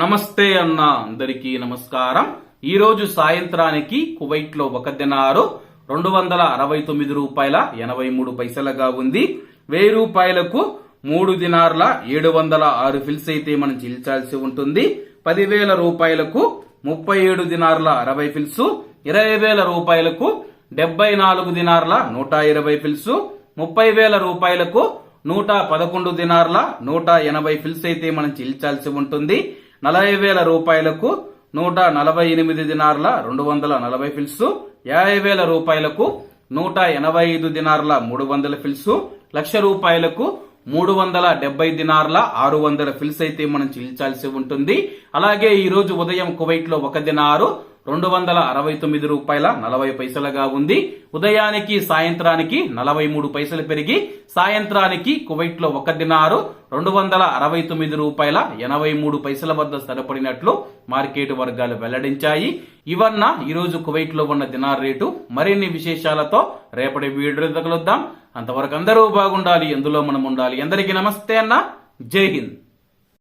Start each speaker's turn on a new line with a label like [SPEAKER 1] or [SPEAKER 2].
[SPEAKER 1] నమస్తే అన్న అందరికీ నమస్కారం. ఈ రోజు సాయంత్రానికి కువైట్లో ఒక దినారు రెండు వందల అరవై తొమ్మిది రూపాయల ఎనభై మూడు పైసలుగా ఉంది. వెయ్యి రూపాయలకు మూడు దినార్ల ఏడు వందల ఆరు ఫిల్స్ అయితే మనం చెల్లించాల్సి ఉంటుంది. పదివేల రూపాయలకు ముప్పై ఏడు దినార్ల అరవై ఫిల్స్ ఇరవై వేల రూపాయలకు డెబ్బై నాలుగు దినార్ల నూట ఇరవై ఫిల్స్ ముప్పై వేల రూపాయలకు నూట పదకొండు దినార్ల నూట ఎనభై ఫిల్స్ అయితే మనం చెల్లించాల్సి ఉంటుంది. నలభై వేల రూపాయలకు నూట నలభై ఎనిమిది దినార్ల రెండు వందల నలభై ఫిల్సు యాభై వేల రూపాయలకు నూట ఎనభై ఐదు దినార్ల మూడు వందల ఫిల్సు లక్ష రూపాయలకు మూడు వందల డెబ్బై దినార్ల ఆరు వందల ఫిల్స్ అయితే మనం చెల్లించాల్సి ఉంటుంది. అలాగే ఈరోజు ఉదయం కువైట్లో ఒక దినారు రెండు వందల అరవై తొమ్మిది రూపాయల నలభై పైసలుగా ఉంది. ఉదయానికి సాయంత్రానికి నలభై మూడు పైసలు పెరిగి సాయంత్రానికి కువైట్లో ఒక దినారు రెండు వందల అరవై తొమ్మిది రూపాయల ఎనభై మూడు పైసల వద్ద స్థిరపడినట్లు మార్కెట్ వర్గాలు వెల్లడించాయి. ఇవన్న ఈరోజు కువైట్లో కువైట్లో ఉన్న దినార్ రేటు మరిన్ని విశేషాలతో రేపటి వీడియో తగులుద్దాం. అంతవరకు అందరూ బాగుండాలి ఎందులో మనం ఉండాలి. అందరికీ నమస్తే అన్న. జై హింద్.